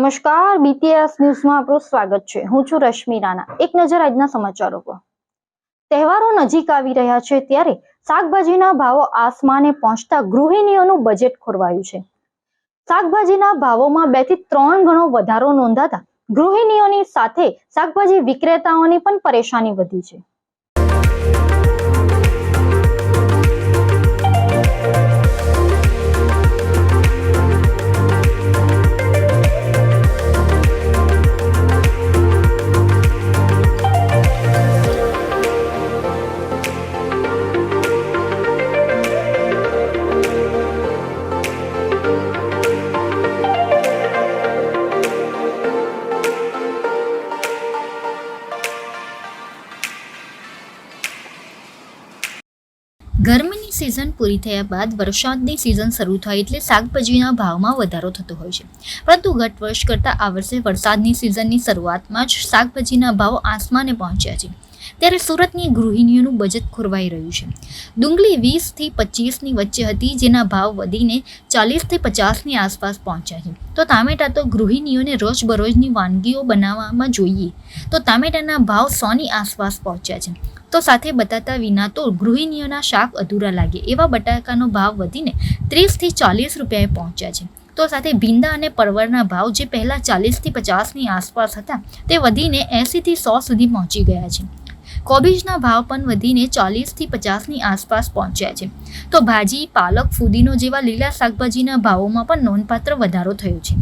નમસ્કાર બીટીએસ ન્યૂઝમાં આપણું સ્વાગત છે હું છું રશ્મિ રાણા એક નજર આજના સમાચારો પર તહેવારો નજીક આવી રહ્યા છે ત્યારે શાકભાજીના ભાવો આસમાને પહોંચતા ગૃહિણીઓનું બજેટ ખોરવાયું છે શાકભાજીના ભાવોમાં બે થી ત્રણ ગણો વધારો નોંધાતા ગૃહિણીઓની સાથે શાકભાજી વિક્રેતાઓની પણ પરેશાની વધી છે પૂરી થયા બાદ વરસાદની સિઝન શરૂ થાય એટલે શાકભાજીના ભાવમાં વધારો થતો હોય છે પરંતુ ગત વર્ષ કરતાં આ વર્ષે વરસાદની સિઝનની શરૂઆતમાં જ શાકભાજીના ભાવ આસમાને પહોંચ્યા છે ત્યારે સુરતની ગૃહિણીઓનું બજેટ ખોરવાઈ રહ્યું છે ડુંગળી વીસથી પચીસની વચ્ચે હતી જેના ભાવ વધીને ચાલીસથી પચાસની આસપાસ પહોંચ્યા છે તો ટામેટા તો ગૃહિણીઓને રોજબરોજની વાનગીઓ બનાવવામાં જોઈએ તો ટામેટાના ભાવ સોની આસપાસ પહોંચ્યા છે તો સાથે બટાટા વિના તો ગૃહિણીઓના શાક અધૂરા લાગે એવા બટાકાનો ભાવ વધીને ત્રીસથી ચાલીસ રૂપિયાએ પહોંચ્યા છે તો સાથે ભીંડા અને પરવળના ભાવ જે પહેલાં ચાલીસથી પચાસની આસપાસ હતા તે વધીને એંસીથી સો સુધી પહોંચી ગયા છે કોબીજના ભાવ પણ વધીને ચાલીસથી પચાસની આસપાસ પહોંચ્યા છે તો ભાજી પાલક ફુદીનો જેવા લીલા શાકભાજીના ભાવોમાં પણ નોંધપાત્ર વધારો થયો છે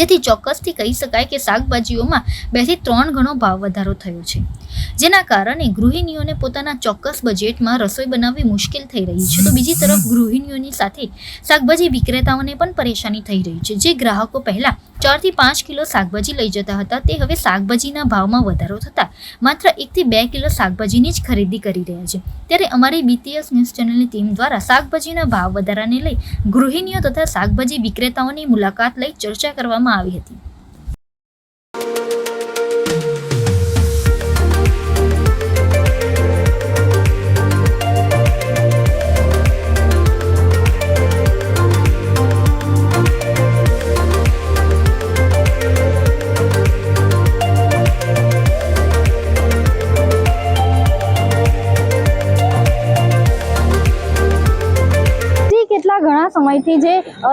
જેથી ચોક્કસથી કહી શકાય કે શાકભાજીઓમાં બેથી ત્રણ ગણો ભાવ વધારો થયો છે જેના કારણે ગૃહિણીઓને પોતાના ચોક્કસ બજેટમાં રસોઈ બનાવવી મુશ્કેલ થઈ રહી છે તો બીજી તરફ ગૃહિણીઓની સાથે શાકભાજી વિક્રેતાઓને પણ પરેશાની થઈ રહી છે જે ગ્રાહકો પહેલાં ચારથી પાંચ કિલો શાકભાજી લઈ જતા હતા તે હવે શાકભાજીના ભાવમાં વધારો થતાં માત્ર એકથી બે કિલો શાકભાજીની જ ખરીદી કરી રહ્યા છે ત્યારે અમારી બીટીએસ ન્યૂઝ ચેનલની ટીમ દ્વારા શાકભાજીના ભાવ વધારાને લઈ ગૃહિણીઓ તથા શાકભાજી વિક્રેતાઓની મુલાકાત લઈ ચર્ચા કરવામાં આવી હતી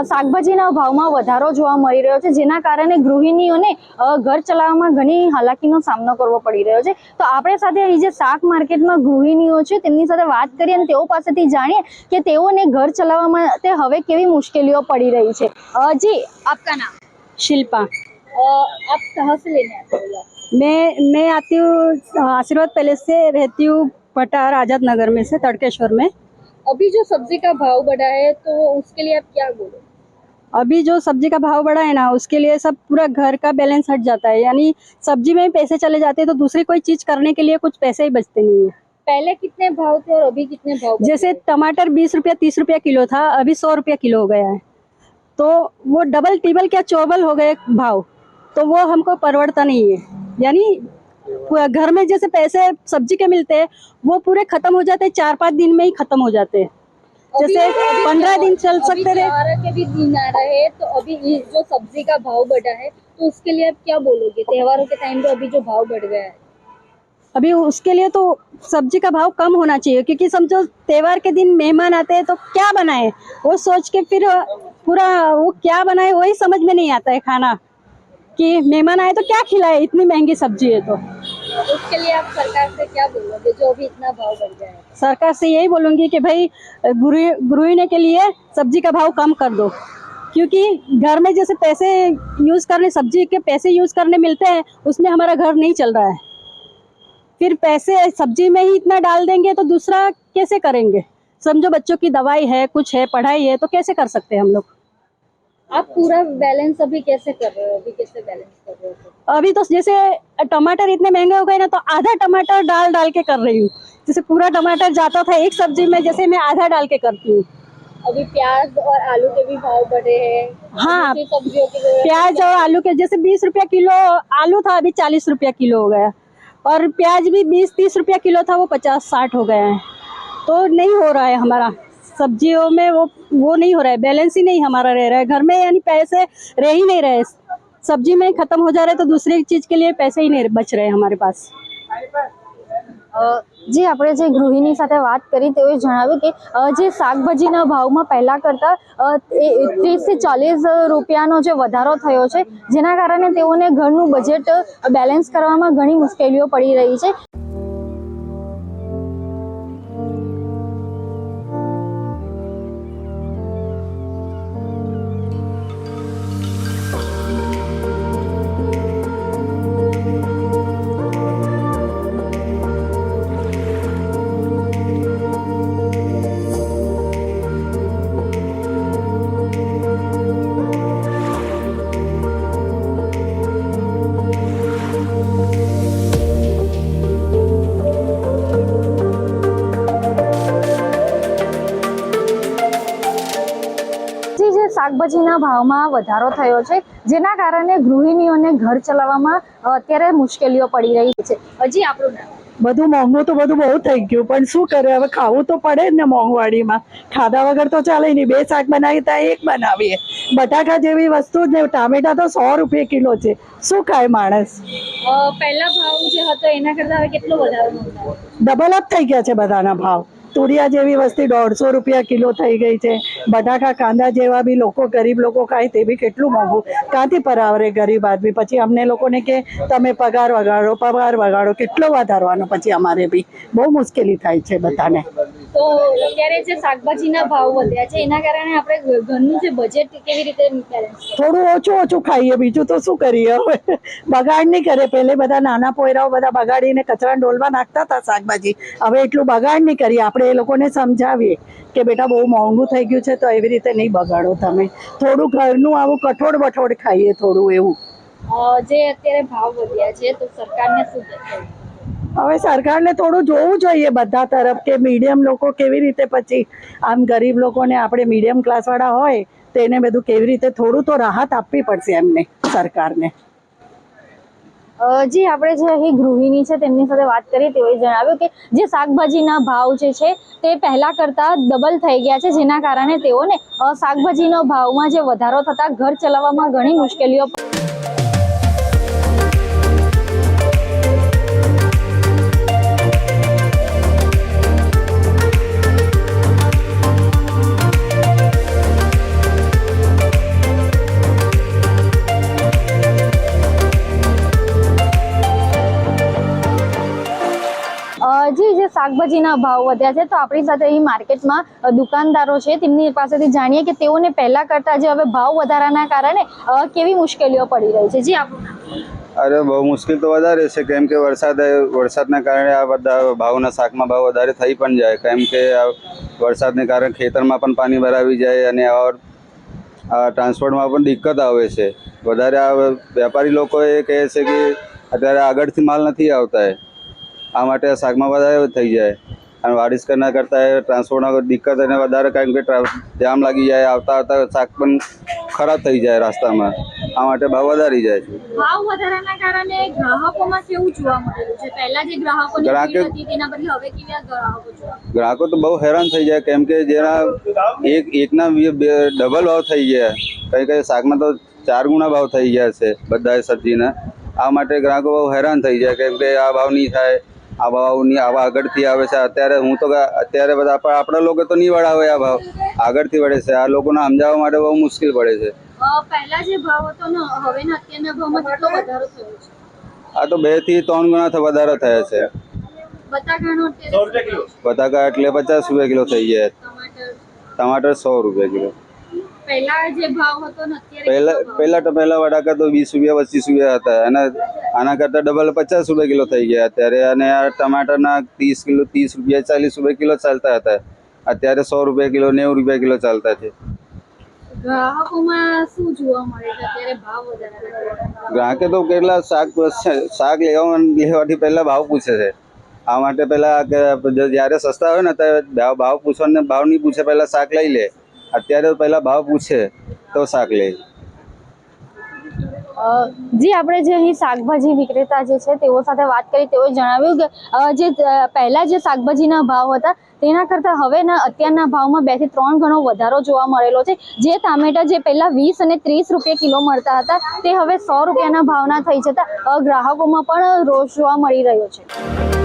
શાકભાજીના ભાવમાં વધારો જોવા મળી રહ્યો છે જેના કારણે ગૃહિણીઓને ઘર ચલાવવામાં ઘણી હાલાકીનો સામનો કરવો પડી રહ્યો છે તો આપણે સાથે અહીં જે શાક માર્કેટમાં ગૃહિણીઓ છે તેમની સાથે વાત કરીએ અને તેઓ પાસેથી જાણીએ કે તેઓને ઘર ચલાવવા માટે હવે કેવી મુશ્કેલીઓ પડી રહી છે જી આપકા નામ શિલ્પા आप कहाँ से लेने आते हो मैं मैं आती हूँ आशीर्वाद पैलेस से रहती हूँ पटार आज़ाद नगर में से तड़केश्वर में अभी जो सब्जी का भाव बढ़ा है तो उसके लिए अभी जो सब्जी का भाव बढ़ा है ना उसके लिए सब पूरा घर का बैलेंस हट जाता है यानी सब्जी में पैसे चले जाते हैं तो दूसरी कोई चीज करने के लिए कुछ पैसे ही बचते नहीं है पहले कितने भाव थे और अभी कितने भाव जैसे टमाटर बीस रुपया तीस रुपया किलो था अभी सौ रुपया किलो हो गया है तो वो डबल टिबल क्या चौबल हो गए भाव तो वो हमको परवड़ता नहीं है यानी घर में जैसे पैसे सब्जी के मिलते हैं वो पूरे खत्म हो जाते हैं चार पाँच दिन में ही खत्म हो जाते हैं जैसे पंद्रह दिन चल सकते रहे के भी दिन आ रहे तो अभी जो सब्जी का भाव बढ़ा है तो उसके लिए आप क्या बोलोगे त्योहारों के टाइम पे अभी जो भाव बढ़ गया है अभी उसके लिए तो सब्जी का भाव कम होना चाहिए क्योंकि समझो त्योहार के दिन मेहमान आते हैं तो क्या बनाए वो सोच के फिर पूरा वो क्या बनाए वही समझ में नहीं आता है खाना कि मेहमान आए तो क्या खिलाए इतनी महंगी सब्जी है तो उसके लिए आप सरकार से क्या बोलोगे जो भी इतना भाव बढ़ जाए सरकार से यही बोलूंगी कि भाई गुरुने के लिए सब्जी का भाव कम कर दो क्योंकि घर में जैसे पैसे यूज़ करने सब्जी के पैसे यूज़ करने मिलते हैं उसमें हमारा घर नहीं चल रहा है फिर पैसे सब्जी में ही इतना डाल देंगे तो दूसरा कैसे करेंगे समझो बच्चों की दवाई है कुछ है पढ़ाई है तो कैसे कर सकते हैं हम लोग आप पूरा बैलेंस अभी कैसे कर रहे हो अभी कैसे बैलेंस कर रहे हो अभी तो जैसे टमाटर इतने महंगे हो गए ना तो आधा टमाटर डाल डाल के कर रही हूँ जैसे पूरा टमाटर जाता था एक सब्जी में जैसे मैं आधा डाल के करती हूँ अभी प्याज और आलू के भी भाव बढ़े हैं हाँ तो सब्जियों के प्याज और आलू के जैसे बीस रुपया किलो आलू था अभी चालीस रुपया किलो हो गया और प्याज भी बीस तीस रुपया किलो था वो पचास साठ हो गया है तो नहीं हो रहा है हमारा सब्जियों में वो वो नहीं हो रहा है बैलेंस ही नहीं हमारा रह रहा है घर में यानी पैसे रह ही नहीं रहे सब्जी में खत्म हो जा रहे तो दूसरी चीज के लिए पैसे ही नहीं बच रहे हमारे पास જે આપણે જે ગૃહિણી સાથે વાત કરી તેઓએ જણાવ્યું કે જે શાકભાજીના ભાવમાં પહેલાં કરતાં ત્રીસથી ચાલીસ રૂપિયાનો જે વધારો થયો છે જેના કારણે તેઓને ઘરનું બજેટ બેલેન્સ કરવામાં ઘણી મુશ્કેલીઓ પડી રહી છે શાકભાજીના ભાવમાં વધારો થયો છે જેના કારણે ગૃહિણીઓને ઘર ચલાવવામાં અત્યારે મુશ્કેલીઓ પડી રહી છે હજી આપણું બધું મોંઘું તો બધું બહુ થઈ ગયું પણ શું કરે હવે ખાવું તો પડે જ ને મોંઘવાડીમાં ખાધા વગર તો ચાલે નહીં બે શાક બનાવી ત્યાં એક બનાવીએ બટાકા જેવી વસ્તુ જ ટામેટા તો સો રૂપિયા કિલો છે શું ખાય માણસ પહેલા ભાવ જે હતો એના કરતા હવે કેટલો વધારો ડબલ અપ થઈ ગયા છે બધાના ભાવ તુરિયા જેવી વસ્તી દોઢસો રૂપિયા કિલો થઈ ગઈ છે બટાકા કાંદા જેવા બી લોકો ગરીબ લોકો ખાય તે બી કેટલું મોંઘું ક્યાંથી પરાવરે ગરીબ આદમી પછી અમને લોકોને કે તમે પગાર વગાડો પગાર વગાડો કેટલો વધારવાનો પછી અમારે બી બહુ મુશ્કેલી થાય છે બધાને તો અત્યારે જે શાકભાજીના ભાવ વધ્યા છે એના કારણે આપણે ઘરનું જે બજેટ કેવી રીતે થોડું ઓછું ઓછું ખાઈએ બીજું તો શું કરીએ હવે બગાડ નહીં કરે પહેલે બધા નાના પોયરાઓ બધા બગાડીને કચરા ડોલવા નાખતા હતા શાકભાજી હવે એટલું બગાડ નહીં કરીએ આપણે એ લોકોને સમજાવીએ કે બેટા બહુ મોંઘું થઈ ગયું છે તો એવી રીતે નહીં બગાડો તમે થોડું ઘરનું આવું કઠોળ બઠોળ ખાઈએ થોડું એવું જે અત્યારે ભાવ વધ્યા છે તો સરકારને શું કહેવાય હવે સરકારને થોડું જોવું જોઈએ બધા તરફ કે મીડિયમ લોકો કેવી રીતે પછી આમ ગરીબ લોકોને આપણે મીડિયમ ક્લાસવાળા હોય તેને બધું કેવી રીતે થોડું તો રાહત આપવી પડશે એમને સરકારને જી આપણે જે અહીં ગૃહિણી છે તેમની સાથે વાત કરી તેઓએ જણાવ્યું કે જે શાકભાજીના ભાવ જે છે તે પહેલાં કરતાં ડબલ થઈ ગયા છે જેના કારણે તેઓને શાકભાજીનો ભાવમાં જે વધારો થતાં ઘર ચલાવવામાં ઘણી મુશ્કેલીઓ શાકભાજીના ભાવ વધ્યા છે તો આપણી સાથે અહીં માર્કેટમાં દુકાનદારો છે તેમની પાસેથી જાણીએ કે તેઓને પહેલા કરતા જે હવે ભાવ વધારાના કારણે કેવી મુશ્કેલીઓ પડી રહી છે જી અરે બહુ મુશ્કેલ તો વધારે છે કેમ કે વરસાદ વરસાદના કારણે આ બધા ભાવના શાકમાં ભાવ વધારે થઈ પણ જાય કેમ કે વરસાદને કારણે ખેતરમાં પણ પાણી ભરાવી જાય અને ઓર ટ્રાન્સપોર્ટમાં પણ દિક્કત આવે છે વધારે આ વેપારી લોકો એ કહે છે કે અત્યારે આગળથી માલ નથી આવતા આ માટે શાકમાં વધારે થઈ જાય અને વાડિસ કરના કરતાં ટ્રાન્સપોર્ટના દિક્કત અને વધારે કારણ કે જામ લાગી જાય આવતા આવતા શાક પણ ખરાબ થઈ જાય રસ્તામાં આ માટે ભાવ વધારી જાય છે ગ્રાહકો ગ્રાહકો ગ્રાહકો તો બહુ હેરાન થઈ જાય કેમ કે જેના એક એકના ડબલ ભાવ થઈ ગયા કઈ કઈ શાકમાં તો ચાર ગુણા ભાવ થઈ ગયા છે બધા સબ્જીના આ માટે ગ્રાહકો બહુ હેરાન થઈ જાય કેમ કે આ ભાવ નહીં થાય આ ભાવની આવા આગળથી આવે છે અત્યારે હું તો અત્યારે બધા આપણા લોકો તો નહીં વળાવે આ ભાવ આગળથી વળે છે આ લોકોને સમજાવવા માટે બહુ મુશ્કેલ પડે છે આ તો બે થી ત્રણ ગણા વધારો થયો છે બટાકા એટલે પચાસ રૂપિયા કિલો થઈ ગયા ટમાટર સો રૂપિયા કિલો પહેલા જે પહેલા તો પહેલા બટાકા તો વીસ રૂપિયા પચીસ રૂપિયા હતા અને આના કરતાં ડબલ 50 રૂપિયા કિલો થઈ ગયા અત્યારે અને આ ટામેટાના 30 કિલો 30 રૂપિયા 40 રૂપિયા કિલો ચાльта હતા અત્યારે 100 રૂપિયા કિલો 90 રૂપિયા કિલો ચાલ્તા છે ગ્રાહકોમાં શું જોવા મળે છે અત્યારે ભાવ વધારા ગ્રાહકે તો કેલા શાક શાક લેવાને લેવાથી પહેલા ભાવ પૂછે છે આ માટે પહેલા કે જ્યારે સસ્તો હોય ને તો ભાવ પૂછો ને ભાવ ન પૂછે પહેલા શાક લઈ લે અત્યારે તો પહેલા ભાવ પૂછે તો શાક લે જી આપણે જે અહીં શાકભાજી વિક્રેતા જે છે તેઓ સાથે વાત કરી તેઓએ જણાવ્યું કે જે પહેલાં જે શાકભાજીના ભાવ હતા તેના કરતાં હવેના અત્યારના ભાવમાં બેથી ત્રણ ગણો વધારો જોવા મળેલો છે જે ટામેટા જે પહેલાં વીસ અને ત્રીસ રૂપિયા કિલો મળતા હતા તે હવે સો રૂપિયાના ભાવના થઈ જતા ગ્રાહકોમાં પણ રોષ જોવા મળી રહ્યો છે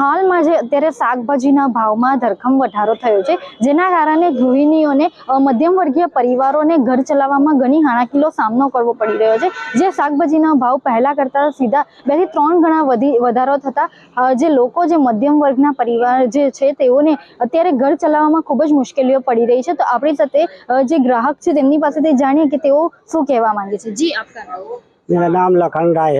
હાલમાં જે અત્યારે શાકભાજીના ભાવમાં ધરખમ વધારો થયો છે જેના કારણે ગૃહિણીઓને મધ્યમ વર્ગીય પરિવારોને ઘર ચલાવવામાં ઘણી હાણાકીલો સામનો કરવો પડી રહ્યો છે જે શાકભાજીના ભાવ પહેલાં કરતાં સીધા બેથી ત્રણ ગણા વધી વધારો થતાં જે લોકો જે મધ્યમ વર્ગના પરિવાર જે છે તેઓને અત્યારે ઘર ચલાવવામાં ખૂબ જ મુશ્કેલીઓ પડી રહી છે તો આપણી સાથે જે ગ્રાહક છે તેમની પાસેથી જાણીએ કે તેઓ શું કહેવા માંગે છે જી આપકા નામ લખન હૈ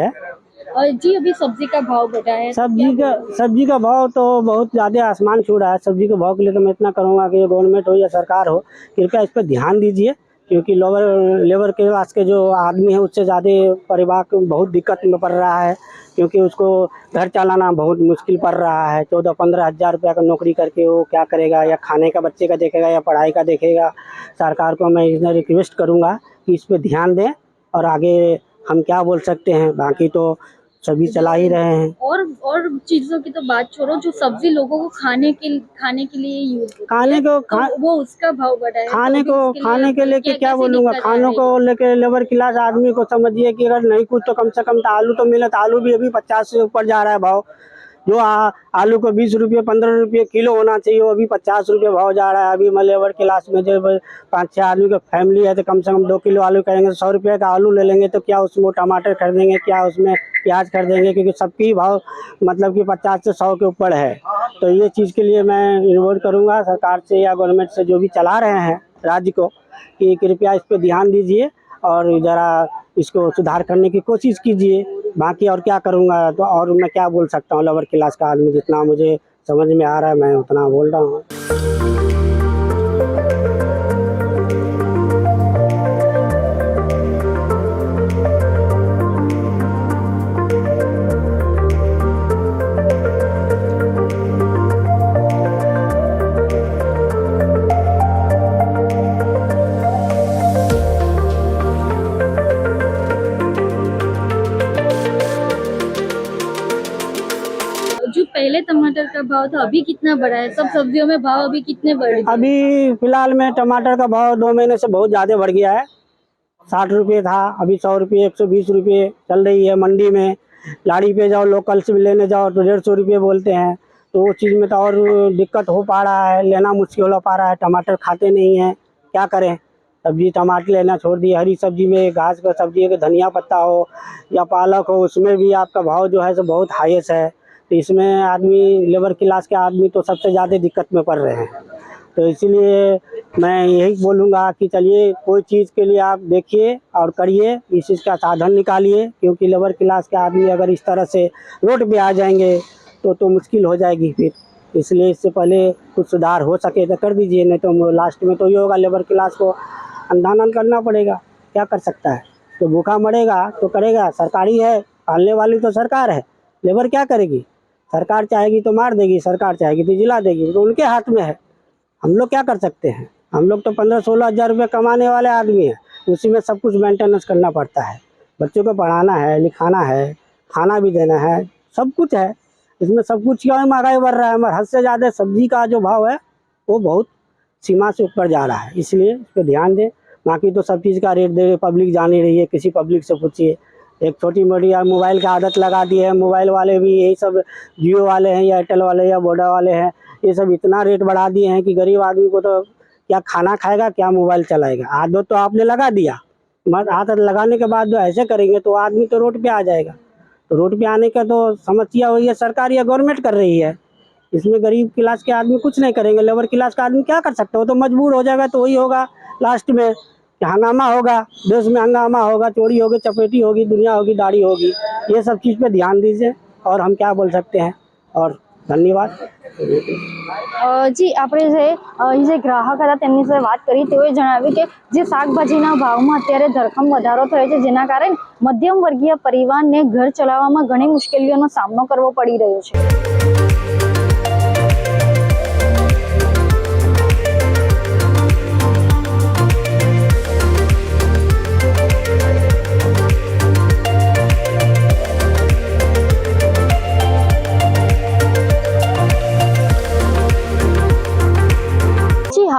और जी अभी सब्जी का भाव बढ़ा है सब्जी का सब्जी का भाव तो बहुत ज्यादा आसमान छू रहा है सब्जी के भाव के लिए तो मैं इतना करूँगा की गवर्नमेंट हो या सरकार हो कृपया इस पर ध्यान दीजिए क्योंकि लोअर लेबर के पास के जो आदमी है उससे ज़्यादा परिवार बहुत दिक्कत में पड़ रहा है क्योंकि उसको घर चलाना बहुत मुश्किल पड़ रहा है चौदह पंद्रह हज़ार रुपया का नौकरी करके वो क्या करेगा या खाने का बच्चे का देखेगा या पढ़ाई का देखेगा सरकार को मैं इतना रिक्वेस्ट करूँगा कि इस पर ध्यान दें और आगे हम क्या बोल सकते हैं बाकी तो सभी चला ही रहे हैं और और चीजों की तो बात छोड़ो जो सब्जी लोगों को खाने के खाने के लिए यूज खाने को खा, तो वो उसका भाव बढ़ा है खाने तो को खाने के लेके क्या बोलूंगा खाने को लेके लेबर क्लास आदमी को समझिए कि अगर नहीं कुछ तो कम से कम तो आलू तो मिले तो आलू भी अभी पचास से ऊपर जा रहा है भाव जो आ, आलू को बीस रुपये पंद्रह रुपये किलो होना चाहिए वो अभी पचास रुपये भाव जा रहा है अभी मैं लेबर क्लास में जो पाँच छः आलू का फैमिली है तो कम से कम दो किलो आलू करेंगे तो सौ रुपये का आलू ले लेंगे तो क्या उसमें टमाटर खरीदेंगे क्या उसमें प्याज खरीदेंगे क्योंकि सबकी भाव मतलब कि पचास से सौ के ऊपर है तो ये चीज़ के लिए मैं इन्वॉल्व करूँगा सरकार से या गवर्नमेंट से जो भी चला रहे हैं राज्य को कि कृपया इस पर ध्यान दीजिए और ज़रा इसको सुधार करने की कोशिश कीजिए बाकी और क्या करूँगा तो और मैं क्या बोल सकता हूँ लोअर क्लास का आदमी जितना मुझे समझ में आ रहा है मैं उतना बोल रहा हूँ पहले टमाटर का भाव था अभी कितना बढ़ा है सब सब्जियों में भाव अभी कितने बढ़े अभी फिलहाल में टमाटर का भाव दो महीने से बहुत ज्यादा बढ़ गया है साठ रुपये था अभी सौ रुपये एक सौ बीस रुपये चल रही है मंडी में लाड़ी पे जाओ लोकल से लेने जाओ तो डेढ़ सौ रुपये बोलते हैं तो उस चीज़ में तो और दिक्कत हो पा रहा है लेना मुश्किल हो पा रहा है टमाटर खाते नहीं हैं क्या करें सब्जी टमाटर लेना छोड़ दिए हरी सब्जी में घास का सब्जी है धनिया पत्ता हो या पालक हो उसमें भी आपका भाव जो है सो बहुत हाइस्ट है तो इसमें आदमी लेबर क्लास के आदमी तो सबसे ज़्यादा दिक्कत में पड़ रहे हैं तो इसीलिए मैं यही बोलूँगा कि चलिए कोई चीज़ के लिए आप देखिए और करिए इस चीज़ का साधन निकालिए क्योंकि लेबर क्लास के आदमी अगर इस तरह से रोड पर आ जाएंगे तो तो मुश्किल हो जाएगी फिर इसलिए इससे पहले कुछ सुधार हो सके तो कर दीजिए नहीं तो लास्ट में तो ये होगा लेबर क्लास को अंधानंद करना पड़ेगा क्या कर सकता है तो भूखा मरेगा तो करेगा सरकारी है पालने वाली तो सरकार है लेबर क्या करेगी सरकार चाहेगी तो मार देगी सरकार चाहेगी तो जिला देगी तो उनके हाथ में है हम लोग क्या कर सकते हैं हम लोग तो पंद्रह सोलह हज़ार रुपये कमाने वाले आदमी हैं उसी में सब कुछ मेंटेनेंस करना पड़ता है बच्चों को पढ़ाना है लिखाना है खाना भी देना है सब कुछ है इसमें सब कुछ क्या महंगाई बढ़ रहा है मगर हद से ज़्यादा सब्जी का जो भाव है वो बहुत सीमा से ऊपर जा रहा है इसलिए इस पर ध्यान दें बाकी तो सब चीज़ का रेट दे पब्लिक जान ही रही है किसी पब्लिक से पूछिए एक छोटी मोटी यार मोबाइल की आदत लगा दी है मोबाइल वाले भी यही सब जियो वाले हैं या एयरटेल वाले या वोडा वाले हैं ये सब इतना रेट बढ़ा दिए हैं कि गरीब आदमी को तो क्या खाना खाएगा क्या मोबाइल चलाएगा आदत तो आपने लगा दिया आदत लगाने के बाद जो तो ऐसे करेंगे तो आदमी तो रोड पर आ जाएगा तो रोड पर आने का तो समस्या वही है सरकार या गवर्नमेंट कर रही है इसमें गरीब क्लास के आदमी कुछ नहीं करेंगे लेबर क्लास का आदमी क्या कर सकता हो तो मजबूर हो जाएगा तो वही होगा लास्ट में खानामा होगा देश में अंगनामा होगा चोड़ी होगी चपटी होगी दुनिया होगी दाढ़ी होगी ये सब चीज पे ध्यान दीजिए और हम क्या बोल सकते हैं और धन्यवाद जी आपने जो ये जो ग्राहक હતા તેમની સાથે વાત કરી તે જણાવી કે જે શાકભાજીના ભાવમાં અત્યારે ધરખમ વધારો થયો છે જેના કારણે મધ્યમ વર્ગીય પરિવારને ઘર ચલાવવામાં ઘણી મુશ્કેલીઓનો સામનો કરવો પડી રહ્યો છે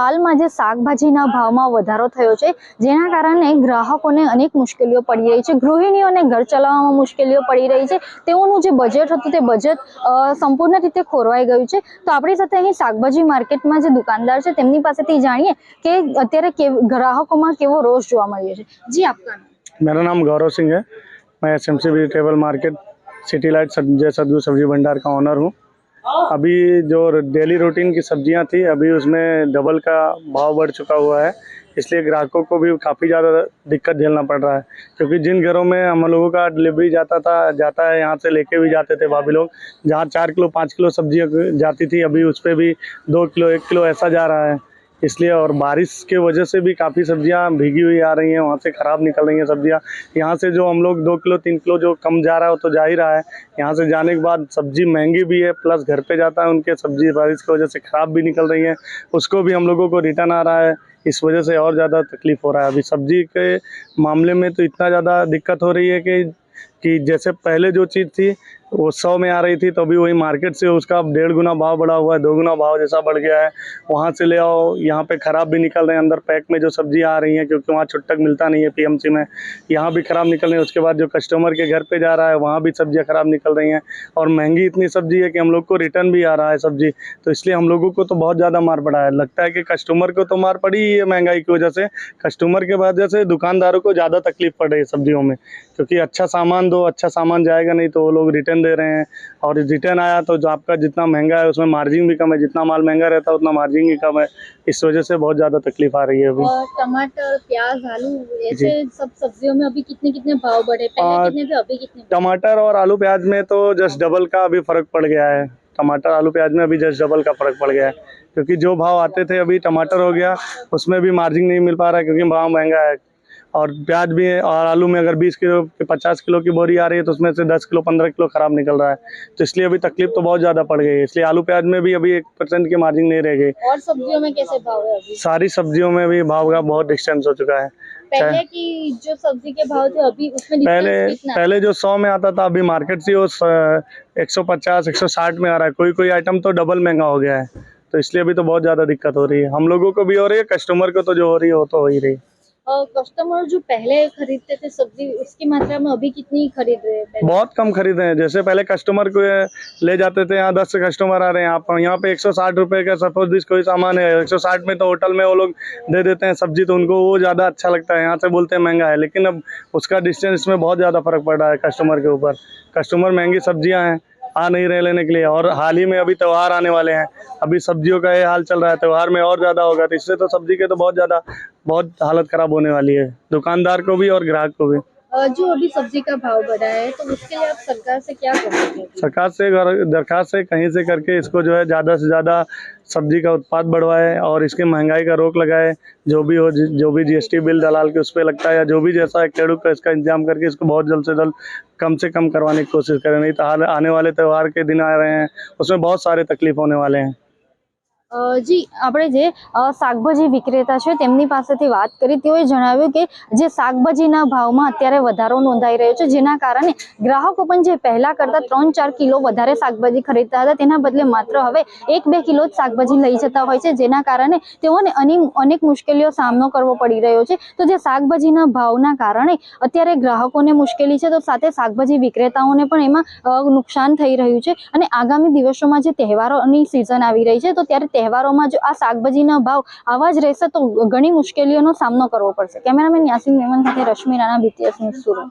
હાલમાં જે શાકભાજીના ભાવમાં વધારો થયો છે જેના કારણે ગ્રાહકોને અનેક મુશ્કેલીઓ પડી રહી છે ગૃહિણીઓને ઘર ચલાવવામાં મુશ્કેલીઓ પડી રહી છે તેઓનું જે બજેટ હતું તે બજેટ સંપૂર્ણ રીતે ખોરવાઈ ગયું છે તો આપણી સાથે અહીં શાકભાજી માર્કેટમાં જે દુકાનદાર છે તેમની પાસેથી જાણીએ કે અત્યારે ગ્રાહકોમાં કેવો રોષ જોવા મળ્યો છે જી આપકા મારું નામ गौरव सिंह है मैं S M C travel market city light सब्जी सदगुरु सब्जी भंडार अभी जो डेली रूटीन की सब्जियां थी अभी उसमें डबल का भाव बढ़ चुका हुआ है इसलिए ग्राहकों को भी काफ़ी ज़्यादा दिक्कत झेलना पड़ रहा है क्योंकि जिन घरों में हम लोगों का डिलीवरी जाता था जाता है यहाँ से लेके भी जाते थे भाभी लोग जहाँ चार किलो पाँच किलो सब्जियाँ जाती थी अभी उस पर भी दो किलो एक किलो ऐसा जा रहा है इसलिए और बारिश के वजह से भी काफ़ी सब्जियां भीगी हुई आ रही हैं वहाँ से ख़राब निकल रही हैं सब्जियां यहाँ से जो हम लोग दो किलो तीन किलो जो कम जा रहा है वो तो जा ही रहा है यहाँ से जाने के बाद सब्जी महंगी भी है प्लस घर पे जाता है उनके सब्जी बारिश की वजह से ख़राब भी निकल रही है उसको भी हम लोगों को रिटर्न आ रहा है इस वजह से और ज़्यादा तकलीफ़ हो रहा है अभी सब्जी के मामले में तो इतना ज़्यादा दिक्कत हो रही है कि कि जैसे पहले जो चीज़ थी वो सौ में आ रही थी तभी वही मार्केट से उसका डेढ़ गुना भाव बढ़ा हुआ है दो गुना भाव जैसा बढ़ गया है वहाँ से ले आओ यहाँ पे ख़राब भी निकल रहे हैं अंदर पैक में जो सब्जी आ रही है क्योंकि वहाँ छुट्टक मिलता नहीं है पीएमसी में यहाँ भी ख़राब निकल रही है उसके बाद जो कस्टमर के घर पर जा रहा है वहाँ भी सब्जियाँ ख़राब निकल रही हैं और महंगी इतनी सब्जी है कि हम लोग को रिटर्न भी आ रहा है सब्जी तो इसलिए हम लोगों को तो बहुत ज़्यादा मार पड़ा है लगता है कि कस्टमर को तो मार पड़ी ही है महंगाई की वजह से कस्टमर के वजह से दुकानदारों को ज़्यादा तकलीफ पड़ रही है सब्जियों में क्योंकि अच्छा सामान दो अच्छा सामान जाएगा नहीं तो वो लोग रिटर्न दे रहे हैं और रिटर्न आया तो आपका जितना महंगा है उसमें मार्जिन भी कम है जितना माल महंगा रहता है उतना मार्जिन भी कम है इस वजह से बहुत ज़्यादा तकलीफ आ रही है अभी टमाटर प्याज आलू ऐसे सब सब्जियों में अभी कितने कितने भाव बढ़े पहले कितने अभी कितने टमाटर और आलू प्याज में तो जस्ट डबल का अभी फर्क पड़ गया है टमाटर आलू प्याज में अभी जस्ट डबल का फर्क पड़ गया है क्योंकि जो भाव आते थे अभी टमाटर हो गया उसमें भी मार्जिन नहीं मिल पा रहा है क्योंकि भाव महंगा है और प्याज भी और आलू में अगर 20 किलो के 50 किलो की बोरी आ रही है तो उसमें से 10 किलो 15 किलो ख़राब निकल रहा है तो इसलिए अभी तकलीफ तो बहुत ज़्यादा पड़ गई है इसलिए आलू प्याज में भी अभी एक परसेंट की मार्जिन नहीं रह गई और सब्जियों में कैसे भाव है अभी सारी सब्जियों में भी भाव का बहुत डिस्टेंस हो चुका है पहले की जो सब्जी के भाव थे अभी उसमें पहले पहले जो सौ में आता था अभी मार्केट से वो एक सौ पचास एक सौ साठ में आ रहा है कोई कोई आइटम तो डबल महंगा हो गया है तो इसलिए अभी तो बहुत ज़्यादा दिक्कत हो रही है हम लोगों को भी हो रही है कस्टमर को तो जो हो रही है वो तो हो ही रही है कस्टमर जो पहले खरीदते थे सब्जी उसकी मात्रा में अभी कितनी खरीद रहे हैं बहुत कम खरीद रहे हैं जैसे पहले कस्टमर को ले जाते थे यहाँ दस कस्टमर आ रहे हैं आप यहाँ पे एक सौ साठ रुपए का सपोज दिस कोई सामान है एक सौ साठ में तो होटल में वो लोग दे देते हैं सब्जी तो उनको वो ज़्यादा अच्छा लगता है यहाँ से बोलते हैं महंगा है लेकिन अब उसका डिस्टेंस में बहुत ज़्यादा फर्क पड़ रहा है कस्टमर के ऊपर कस्टमर महंगी सब्जियाँ हैं आ नहीं रहे लेने के लिए और हाल ही में अभी त्यौहार आने वाले हैं अभी सब्जियों का ये हाल चल रहा है त्यौहार में और ज़्यादा होगा तो इससे तो सब्जी के तो बहुत ज़्यादा बहुत हालत ख़राब होने वाली है दुकानदार को भी और ग्राहक को भी जो अभी सब्जी का भाव बढ़ा है तो उसके लिए आप सरकार से क्या करेंगे सरकार से दरखास्त है कहीं से करके इसको जो है ज़्यादा से ज़्यादा सब्जी का उत्पाद बढ़वाए और इसकी महंगाई का रोक लगाए जो भी हो जो भी जीएसटी बिल दलाल के उस पर लगता है या जो भी जैसा है खेड़ू का इसका इंतजाम करके इसको बहुत जल्द से जल्द कम से कम करवाने की कोशिश करें नहीं तो आने वाले त्यौहार के दिन आ रहे हैं उसमें बहुत सारे तकलीफ होने वाले हैं જી આપણે જે શાકભાજી વિક્રેતા છે તેમની પાસેથી વાત કરી તેઓએ જણાવ્યું કે જે શાકભાજીના ભાવમાં અત્યારે વધારો નોંધાઈ રહ્યો છે જેના કારણે ગ્રાહકો પણ જે પહેલાં કરતાં ત્રણ ચાર કિલો વધારે શાકભાજી ખરીદતા હતા તેના બદલે માત્ર હવે એક બે કિલો જ શાકભાજી લઈ જતા હોય છે જેના કારણે તેઓને અનેક મુશ્કેલીઓ સામનો કરવો પડી રહ્યો છે તો જે શાકભાજીના ભાવના કારણે અત્યારે ગ્રાહકોને મુશ્કેલી છે તો સાથે શાકભાજી વિક્રેતાઓને પણ એમાં નુકસાન થઈ રહ્યું છે અને આગામી દિવસોમાં જે તહેવારોની સિઝન આવી રહી છે તો ત્યારે તહેવારોમાં જો આ શાકભાજીના ભાવ આવા જ રહેશે તો ઘણી મુશ્કેલીઓનો સામનો કરવો પડશે કેમેરામેન યાસીન મેમન સાથે રશ્મિ રાણા બીટીએસ ન્યૂઝ સુરત